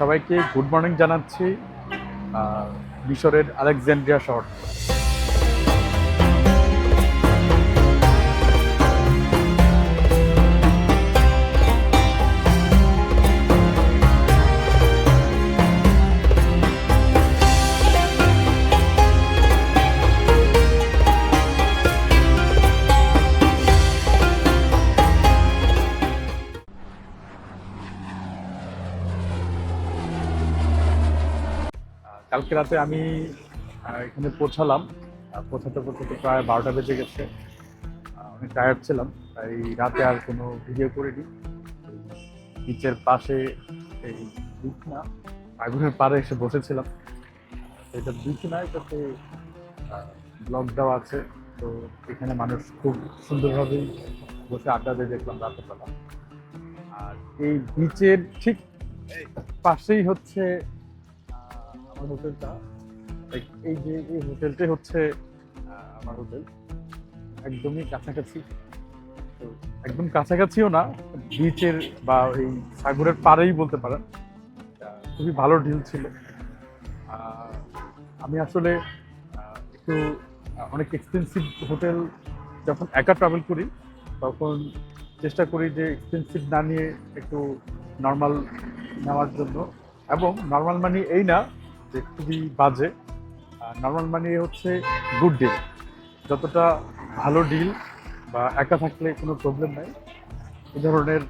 সবাইকে good morning জানাচ্ছি মিশরের আলেকজান্ড্রিয়া শহর। কালকে রাতে আমি এখানে পৌঁছালাম। পৌঁছাতে পৌঁছাতে প্রায় বারোটা বেজে গেছে। অনেক টায়ার্ড ছিলাম, তাই রাতে আর কোনো ভিডিও করিনি। বিচের পাশে এই বিচ না আগুনের পাড়ে এসে বসেছিলাম। এটা বিচ না এটাতে ব্লক দেওয়া আছে। তো এখানে মানুষ খুব সুন্দরভাবেই বসে আড্ডা দিয়ে দেখলাম রাতের বেলা আর এই বিচের ঠিক পাশেই হচ্ছে আমার হোটেলটা। এই- যে এই হোটেলটাই হচ্ছে আমার হোটেল। একদমই কাছাকাছি। তো একদম কাছাকাছিও না বিচের বা এই সাগরের পাড়েই বলতে পারেন। খুবই ভালো ডিল ছিল। আমি আসলে একটু অনেক এক্সপেন্সিভ হোটেল যখন একা ট্রাভেল করি তখন চেষ্টা করি যে এক্সপেন্সিভ না নিয়ে একটু নর্মাল নেওয়ার জন্য। এবং নর্মাল মানে এই না যে খুবই বাজে। নর্মাল মানি হচ্ছে গুড ডিল যতটা ভালো ডিল বা একা থাকলে কোনো প্রবলেম নাই। এ ধরনের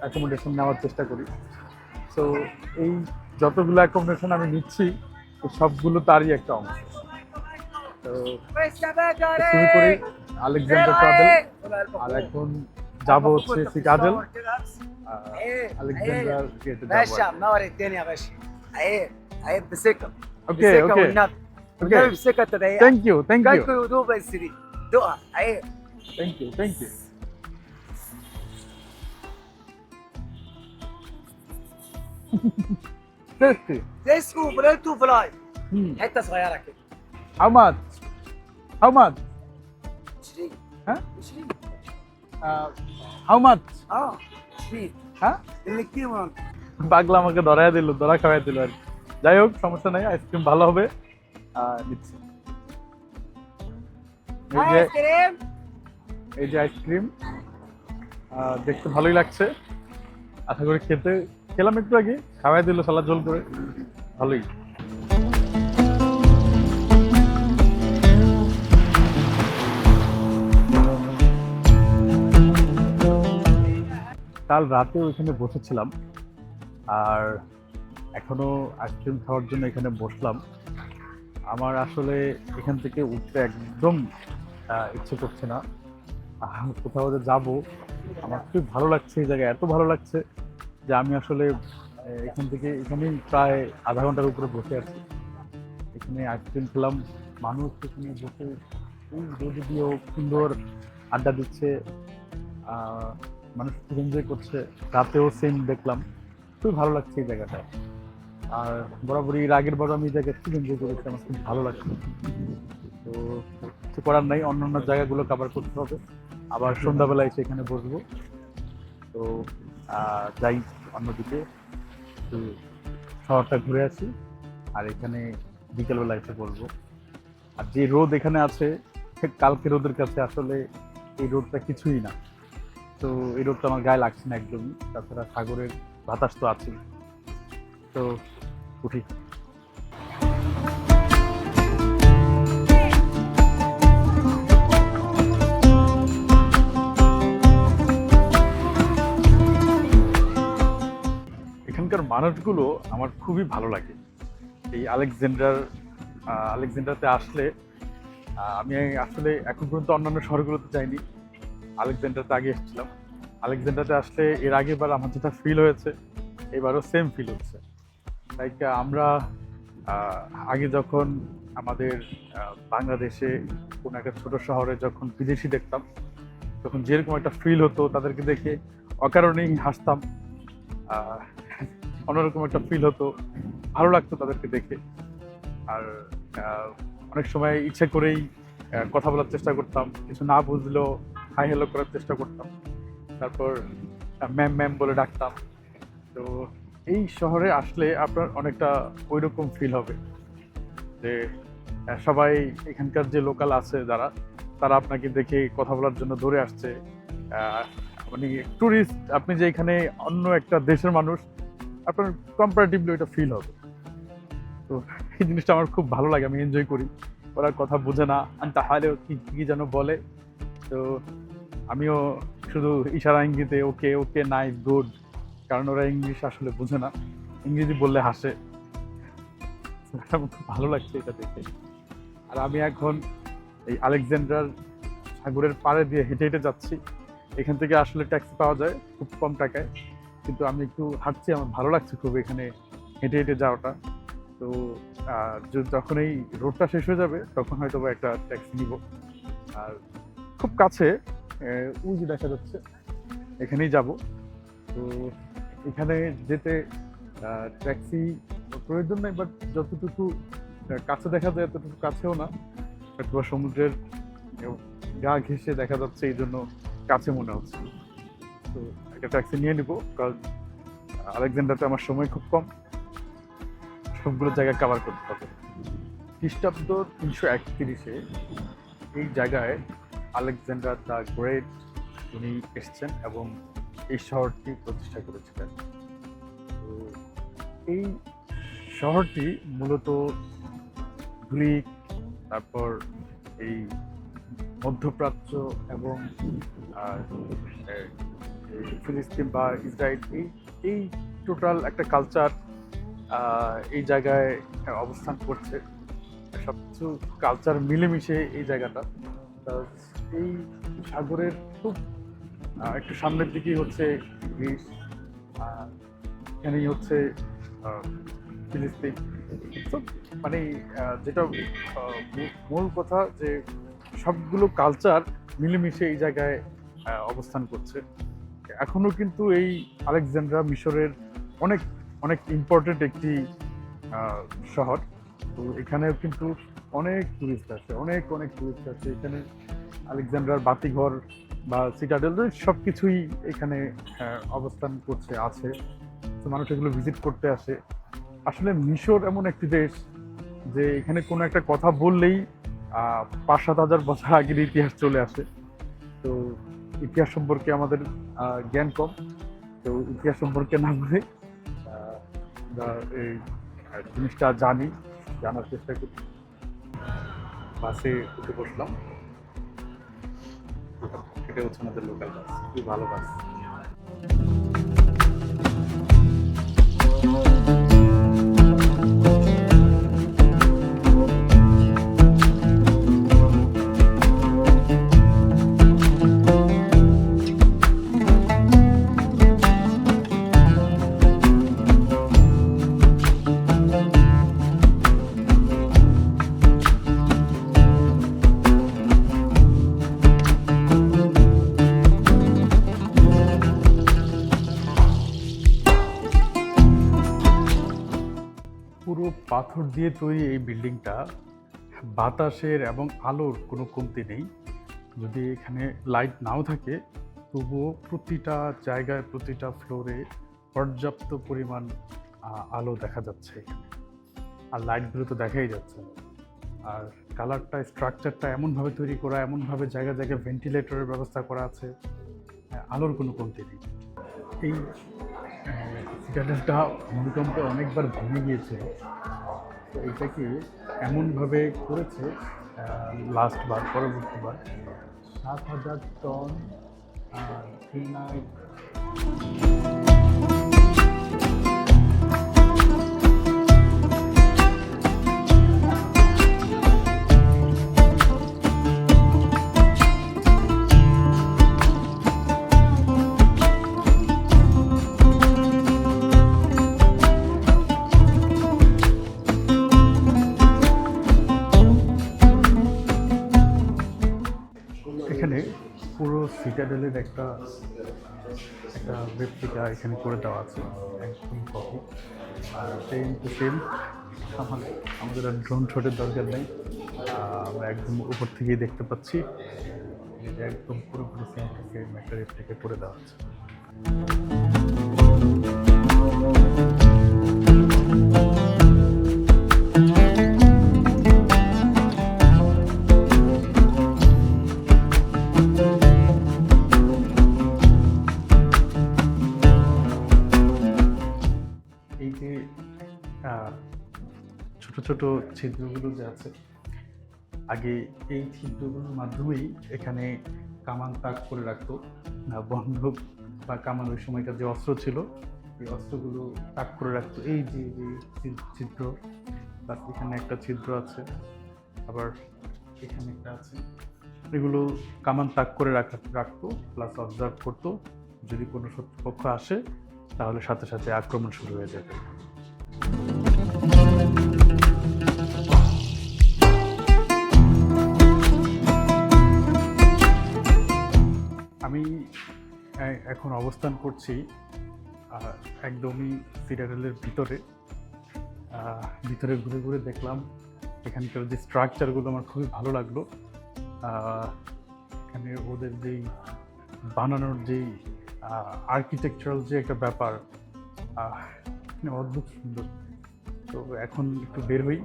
অ্যাকোমোডেশন নেওয়ার চেষ্টা করি। তো এই যতগুলো অ্যাকোমোডেশন আমি নিচ্ছি সবগুলো তারই একটা অংশ। তো শুরু আলেকজান্ডার ট্রাভেল। আর এখন যাব হচ্ছে সিকাজেল Alexander I I am Biseka. Okay, Biseka okay. Unnab. Okay. Unnab Biseka today. Thank you, thank you. Thank you, Dubai City. Doha. I. Thank you, thank you. Tasty. Tasty وبليتو فلاي. حتة صغيرة كده. How much? How much? 20. ها؟ 20. Uh, how much؟ اه 20. ها؟ اللي كيمون. পাগলা আমাকে ধরাই দিল ধরা খাওয়াই দিল আর যাই হোক সমস্যা নাই আইসক্রিম ভালো হবে নিচ্ছি। এই যে আইসক্রিম। দেখতে ভালোই লাগছে। আশা করি খেতে খেলাম একটু আগে খাওয়াই দিল সালা জল করে। ভালোই। কাল রাতে ওইখানে বসেছিলাম। আর এখনও আইসক্রিম খাওয়ার জন্য এখানে বসলাম। আমার আসলে এখান থেকে উঠতে একদম ইচ্ছে করছে না। কোথাও যে যাব, আমার খুব ভালো লাগছে এই জায়গায়। এত ভালো লাগছে যে আমি আসলে এখান থেকে এখানেই প্রায় আধা ঘণ্টার উপরে বসে আছি। এখানে আইসক্রিম খেলাম। মানুষ এখানে বসে রোদে দিয়েও সুন্দর আড্ডা দিচ্ছে। মানুষ এনজয় করছে। রাতেও সেম দেখলাম। খুবই ভালো লাগছে এই জায়গাটা আর বরাবরই এর আগের বার আমি জায়গায় খুব এনজয় করেছি আমার খুব ভালো লাগছে। তো কিছু করার নাই, অন্য অন্য জায়গাগুলো কভার করতে হবে। আবার সন্ধ্যাবেলায় এসে এখানে বসবো। তো যাই অন্যদিকে একটু শহরটা ঘুরে আসি, আর এখানে বিকেলবেলা এসে বলব আর যে রোদ এখানে আছে কালকে রোদের কাছে আসলে এই রোদটা কিছুই না। তো এই রোদটা আমার গায়ে লাগছে না একদমই। তাছাড়া সাগরের বাতাস তো আছেই। তো উঠি। এখানকার মানুষগুলো আমার খুবই ভালো লাগে। এই আলেকজান্ডার আলেকজান্ডারতে আসলে আমি আসলে এখন পর্যন্ত অন্যান্য শহরগুলোতে যাইনি। আলেকজান্ডারতে আগে এসেছিলাম। আলেকজান্ডারতে আসলে এর আগেবার আমার যেটা ফিল হয়েছে, এবারও সেম ফিল হচ্ছে। লাইক আমরা আগে যখন আমাদের বাংলাদেশে কোনো একটা ছোটো শহরে যখন বিদেশি দেখতাম, তখন যেরকম একটা ফিল হতো তাদেরকে দেখে অকারণেই হাসতাম। অন্যরকম একটা ফিল হতো, ভালো লাগতো তাদেরকে দেখে। আর অনেক সময় ইচ্ছে করেই কথা বলার চেষ্টা করতাম, কিছু না বুঝলেও হাই হ্যালো করার চেষ্টা করতাম। তারপর ম্যাম ম্যাম বলে ডাকতাম। তো এই শহরে আসলে আপনার অনেকটা ওই রকম ফিল হবে যে সবাই এখানকার যে লোকাল আছে যারা, তারা আপনাকে দেখে কথা বলার জন্য দৌড়ে আসছে। মানে ট্যুরিস্ট আপনি যে এখানে অন্য একটা দেশের মানুষ, আপনার কম্পারেটিভলি ওইটা ফিল হবে। তো এই জিনিসটা আমার খুব ভালো লাগে, আমি এনজয় করি। ওরা কথা বোঝে না আর তাহলে কি কি যেন বলে। তো আমিও শুধু ইশারা ইঙ্গিতে ওকে ওকে নাই গুড কারণ ওরা ইংলিশ আসলে বোঝে না। ইংরেজি বললে হাসে। খুব ভালো লাগছে এটা দেখে। আর আমি এখন এই আলেকজান্ডার সাগরের পাড়ে দিয়ে হেঁটে হেঁটে যাচ্ছি। এখান থেকে আসলে ট্যাক্সি পাওয়া যায় খুব কম টাকায়। কিন্তু আমি একটু হাঁটছি, আমার ভালো লাগছে খুব এখানে হেঁটে হেঁটে যাওয়াটা। তো যখন এই রোডটা শেষ হয়ে যাবে, তখন হয়তো বা একটা ট্যাক্সি নিব। আর খুব কাছে যে দেখা যাচ্ছে। এখানেই যাব। তো এখানে যেতে ট্যাক্সি প্রয়োজন নেই বাট যতটুকু কাছে দেখা যায় এতটুকু কাছেও না। হয়তো সমুদ্রের গা ঘেঁষে দেখা যাচ্ছে, এই জন্য কাছে মনে হচ্ছে। তো একটা ট্যাক্সি নিয়ে নিব, কারণ আলেকজান্ডারতে আমার সময় খুব কম। সবগুলো জায়গা কভার করতে হবে। খ্রিস্টাব্দ তিনশো একত্রিশে এই জায়গায় আলেকজান্ডার দ্য গ্রেট উনি এসছেন এবং এই শহরটি প্রতিষ্ঠা করেছিলেন। তো এই শহরটি মূলত গ্রিক, তারপর এই মধ্যপ্রাচ্য এবং ফিলিস্তিন বা ইসরায়েল, এই এই টোটাল একটা কালচার এই জায়গায় অবস্থান করছে। সব কিছু কালচার মিলেমিশে এই জায়গাটা। এই সাগরের খুব একটু সামনের দিকেই হচ্ছে গ্রিস এখানেই হচ্ছে ফিলিস্তিন। মানে যেটা মূল কথা যে সবগুলো কালচার মিলেমিশে এই জায়গায় অবস্থান করছে। এখনও কিন্তু এই আলেকজান্ড্রা মিশরের অনেক অনেক ইম্পর্টেন্ট একটি শহর। তো এখানেও কিন্তু অনেক টুরিস্ট আছে অনেক অনেক টুরিস্ট আছে এখানে আলেকজান্ডার বাতিঘর বা সিটাডেল সব কিছুই এখানে অবস্থান করছে, আছে। তো মানুষ এগুলো ভিজিট করতে আসে। আসলে মিশর এমন একটি দেশ যে এখানে কোনো একটা কথা বললেই পাঁচ সাত হাজার বছর আগের ইতিহাস চলে আসে। তো ইতিহাস সম্পর্কে আমাদের জ্ঞান কম। তো ইতিহাস সম্পর্কে না বলে এই জিনিসটা জানি, জানার চেষ্টা করি। বাসে উঠে বসলাম। এটা হচ্ছে আমাদের লোকাল বাস খুবই ভালো বাস পুরো পাথর দিয়ে তৈরি এই বিল্ডিংটা, বাতাসের এবং আলোর কোনো কমতি নেই। যদি এখানে লাইট নাও থাকে, তবুও প্রতিটা জায়গায়, প্রতিটা ফ্লোরে পর্যাপ্ত পরিমাণ আলো দেখা যাচ্ছে আর লাইটগুলো তো দেখাই যাচ্ছে। আর কালারটা স্ট্রাকচারটা এমনভাবে তৈরি করা, এমনভাবে জায়গায় জায়গায় ভেন্টিলেটরের ব্যবস্থা করা আছে আলোর কোনো কমতি নেই। এই সিটাডেলটা ভূমিকম্পে অনেকবার ভেঙে গিয়েছিল তো এটাকে এমনভাবে করেছে লাস্টবার পরবর্তীবার সাত হাজার টন গ্রেনাইট সিটাডেলের একটা একটা ওয়েবটিকা এখানে করে দেওয়া আছে, একদম কপি আর সেম টু সেম আমাদের আমাদের আর ড্রোন শটের দরকার নেই। আমরা একদম উপর থেকেই দেখতে পাচ্ছি। একদম পুরোপুরি সেম টু সেম একটা রেপ্লিকা করে দেওয়া আছে। ছোট ছিদ্রগুলো যে আছে, আগে এই ছিদ্রগুলোর মাধ্যমেই এখানে কামান তাক করে রাখতো, না বন্ধুক বা কামান ওই সময়কার যে অস্ত্র ছিল, এই অস্ত্রগুলো তাক করে রাখতো। এই যে যে ছিদ্র প্লাস এখানে একটা ছিদ্র আছে, আবার এখানে একটা আছে। এগুলো কামান তাক করে রাখা, রাখতো প্লাস অবজার্ভ করতো। যদি কোনো শত্রুপক্ষ আসে, তাহলে সাথে সাথে আক্রমণ শুরু হয়ে যাবে। আমি এখন অবস্থান করছি একদমই সিটাডেলের ভিতরে। ভিতরে ঘুরে ঘুরে দেখলাম, এখানকার যে স্ট্রাকচারগুলো আমার খুবই ভালো লাগল। এখানে ওদের যেই বানানোর যেই আর্কিটেকচারাল যে একটা ব্যাপার মানে অদ্ভুত সুন্দর। তো এখন একটু বের হই,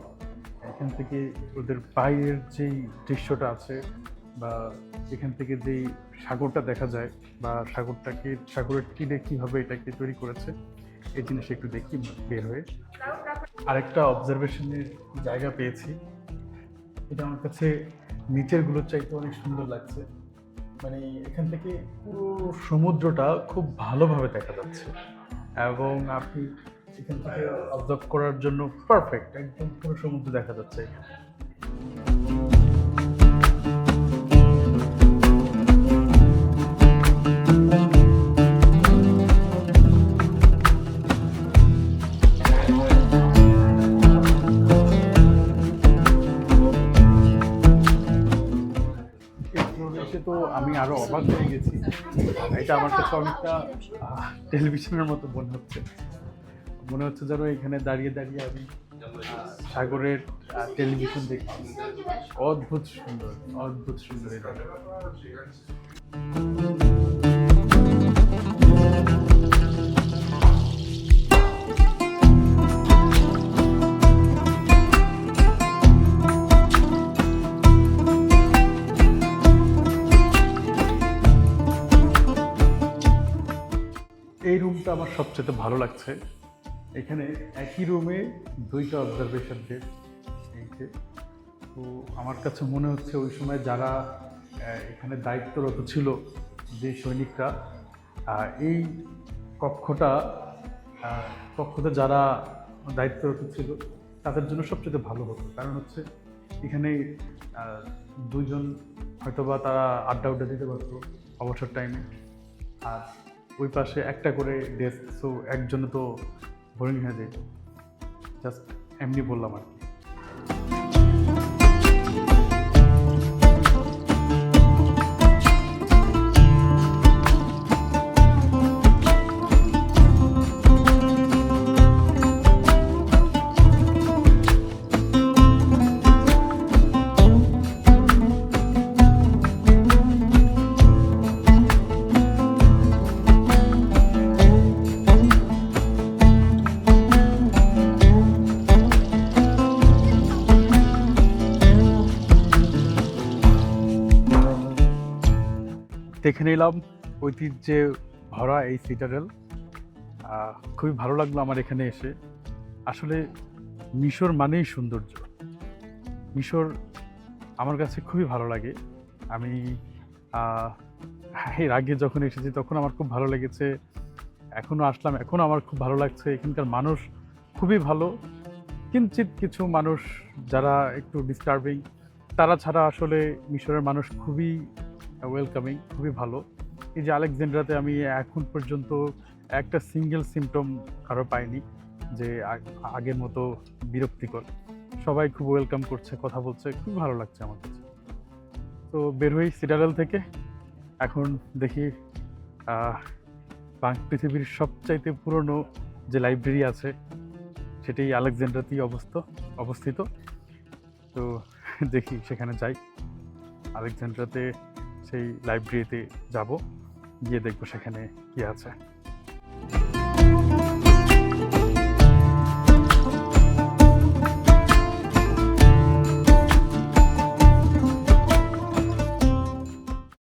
এখান থেকে ওদের বাইরের যেই দৃশ্যটা আছে বা এখান থেকে যেই সাগরটা দেখা যায় বা সাগরটাকে, সাগরের তীরে কীভাবে এটাকে তৈরি করেছে, এই জিনিসটা একটু দেখি, বের হয়ে। আরেকটা অবজারভেশনের জায়গা পেয়েছি। এটা আমার কাছে নিচেরগুলোর চাইতে অনেক সুন্দর লাগছে। মানে এখান থেকে পুরো সমুদ্রটা খুব ভালোভাবে দেখা যাচ্ছে। এবং আপনি এখান থেকে অবজার্ভ করার জন্য পারফেক্ট একদম পুরো সমুদ্র দেখা যাচ্ছে। এখানে এটা আমার কাছে অনেকটা টেলিভিশনের মতো মনে হচ্ছে। মনে হচ্ছে যেন এখানে দাঁড়িয়ে দাঁড়িয়ে আমি সাগরের টেলিভিশন দেখছি। অদ্ভুত সুন্দর অদ্ভুত সুন্দর আমার সবচেয়ে ভালো লাগছে। এখানে একই রুমে দুইটা অবজারভেশন ডেট এই তো আমার কাছে মনে হচ্ছে ওই সময় যারা এখানে দায়িত্বরত ছিল যে সৈনিকরা এই কক্ষটা কক্ষতে যারা দায়িত্বরত ছিল তাদের জন্য সবচেয়ে ভালো হতো। কারণ হচ্ছে এখানে আহ, দুইজন হয়তোবা তারা আড্ডা উড্ডা দিতে পারতো অবসর টাইমে আর ওই পাশে একটা করে ডেস্ক সো একজনে তো বোরিং হয়ে যেত জাস্ট এমনি বললাম আর কি। দেখে নিলাম ঐতিহ্যে ভরা এই সিটাডেল। আহ, খুবই ভালো লাগল আমার এখানে এসে। আসলে মিশর মানেই সৌন্দর্য। মিশর আমার কাছে খুবই ভালো লাগে। আমি এর আগে যখন এসেছি তখন আমার খুব ভালো লেগেছে। এখনও আসলাম এখনও আমার খুব ভালো লাগছে। এখানকার মানুষ খুবই ভালো। কিঞ্চিত কিছু মানুষ যারা একটু ডিস্টার্বিং তারা ছাড়া আসলে মিশরের মানুষ খুবই ওয়েলকামিং খুবই ভালো। এই যে আলেকজান্ড্রাতে আমি এখন পর্যন্ত একটা সিঙ্গেল সিমটম কারও পাইনি, যে আগের মতো বিরক্তিকর। সবাই খুব ওয়েলকাম করছে, কথা বলছে, খুব ভালো লাগছে আমার কাছে। তো বের হই সিটাডেল থেকে। এখন দেখি পৃথিবীর সবচাইতে পুরনো যে লাইব্রেরি আছে সেটাই আলেকজান্ড্রাতেই অবস্থ, অবস্থিত। তো দেখি সেখানে যাই। আলেকজান্ড্রাতে সেই লাইব্রেরিতে যাব গিয়ে দেখব সেখানে কি আছে।